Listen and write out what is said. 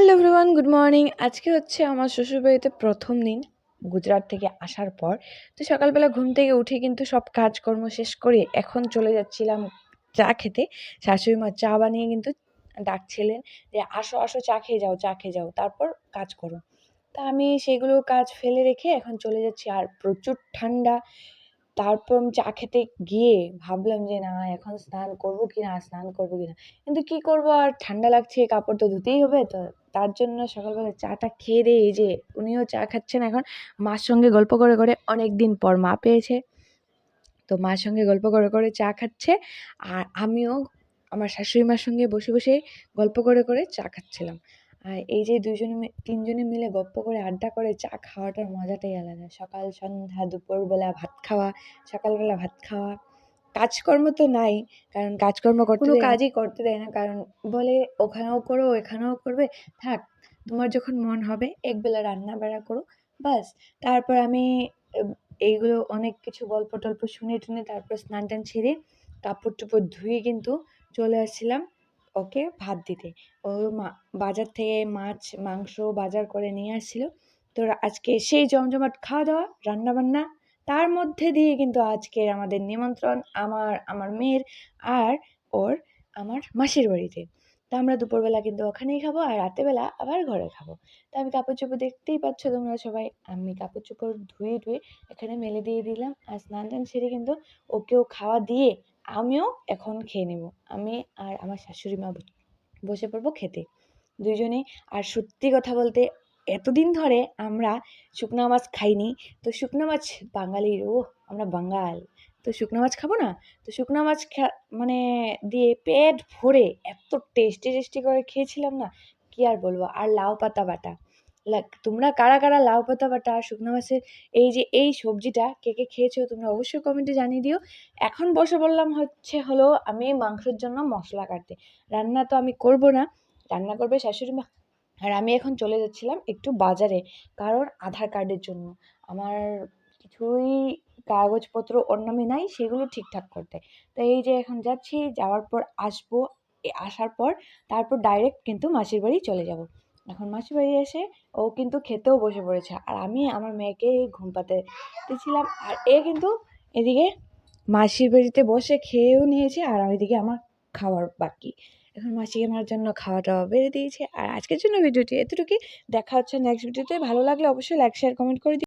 Hello everyone, good morning. আজকে হচ্ছে আমার শ্বশুরবাড়িতে প্রথম দিন গুজরাট থেকে আসার পর। তো সকালবেলা ঘুম থেকে উঠে কিন্তু সব কাজকর্ম শেষ করে এখন চলে যাচ্ছিলাম চা খেতে। শাশুড়ি মা চা বানিয়ে কিন্তু ডাকছিলেন যে, আসো আসো, চা খেয়ে যাও, চা খেয়ে যাও, তারপর কাজ করো। তা আমি সেগুলো কাজ ফেলে রেখে এখন চলে যাচ্ছি। আর প্রচুর ঠান্ডা তারপর আমি চা খেতে গিয়ে ভাবলাম যে, না, এখন স্নান করব কি না, স্নান করব কি না? কিন্তু কী করব, আর ঠান্ডা লাগছে, কাপড় তো ধুতেই হবে, তো তার জন্য সকালবেলা চাটা খেয়ে দিয়ে এই যে উনিও চা খাচ্ছেন এখন, মার সঙ্গে গল্প করে করে অনেক দিন পর মা পেয়েছে। তো মার সঙ্গে গল্প করে করে চা খাচ্ছে, আর আমিও আমার শাশুড়ি মার সঙ্গে বসে বসে গল্প করে করে চা খাচ্ছিলাম। আর এই যে দুজনে তিনজনে মিলে গপ্প করে আড্ডা করে চা খাওয়াটার মজাটাই আলাদা। সকাল সন্ধ্যা দুপুরবেলা ভাত খাওয়া সকালবেলা ভাত খাওয়া। কাজকর্ম তো নাই কারণ কাজকর্ম করতে কোনো কাজই করতে দেয় না কারণ বলে ওখানেও করো এখানেও করবে। থাক তোমার যখন মন হবে একবেলা রান্না বাড়া করো বাস তারপর আমি এইগুলো অনেক কিছু গল্প টল্প শুনে টুনে তারপর স্নান টান ছেড়ে কাপড় টুপড় ধুয়ে কিন্তু চলে আসছিলাম। ওকে ভাত দিতে। ও মা, বাজার থেকে মাছ, মাংস বাজার করে নিয়ে আসছিল। তো আজকে সেই জমজমাট খাওয়া দাওয়া রান্নাবান্না, তার মধ্যে দিয়ে কিন্তু আজকের আমাদের নিমন্ত্রণ আমার আমার মেয়ের আর ওর আমার মাসির বাড়িতে। তা আমরা দুপুরবেলা কিন্তু ওখানেই খাব আর রাতেরবেলা আবার ঘরে খাব। তা আমি কাপড় চোপড় দেখতেই পাচ্ছ তোমরা সবাই। আমি কাপড় চোপড় ধুয়ে ধুয়ে এখানে মেলে দিয়ে দিলাম। আর স্নান টান সেরে কিন্তু ওকেও খাওয়া দিয়ে আমিও এখন খেয়ে নেব। আমি আর আমার শাশুড়ি মা বসে পড়ব খেতে। দুজনেই আর সত্যি কথা বলতে এতদিন ধরে আমরা শুকনো মাছ খাইনি। তো শুকনো মাছ বাঙালির ও আমরা বাঙাল। তো শুকনো মাছ খাব না? তো শুকনো মাছ মানে দিয়ে পেট ভরে এত টেস্টি টেস্টি করে খেয়েছিলাম না? কি আর বলব? আর লাউ পাতা বাটা। লাগ- তোমরা কারা কারা লাউ পাতা বাটা শুকনো মাছের এই যে এই সবজিটা কে কে খেয়েছো তোমরা অবশ্যই কমেন্টে জানিয়ে দিও। এখন বসে বললাম হচ্ছে হলো আমি মাংসের জন্য মশলা কাটতে। রান্না তো আমি করব না, রান্না করবে শাশুড়ি মা। আর আমি এখন চলে যাচ্ছিলাম একটু বাজারে কারণ আধার কার্ডের জন্য। আমার কিছুই কাগজপত্র নামে নাই, সেগুলো ঠিকঠাক করতে। তো এই যে এখন যাচ্ছি, যাওয়ার পর আসব আসার পর তারপর ডাইরেক্ট কিন্তু মাসির বাড়ি চলে যাব। এখন মাসি বাড়ি এসে ও কিন্তু খেতেও বসে পড়েছে। আর আমি আমার মেয়েকে ঘুম পাতে দিয়েছিলাম। আর এ কিন্তু এদিকে মাসির বাড়িতে বসে খেয়েও নিয়েছে আর ওইদিকে আমার খাওয়ার বাকি। এখন মাসি আমার জন্য খাওয়া দাওয়া বেড়ে দিয়েছে। আর আজকের জন্য ভিডিওটি এতটুকুই। দেখা হচ্ছে নেক্সট ভিডিওতে। ভালো লাগলে অবশ্যই লাইক শেয়ার কমেন্ট করে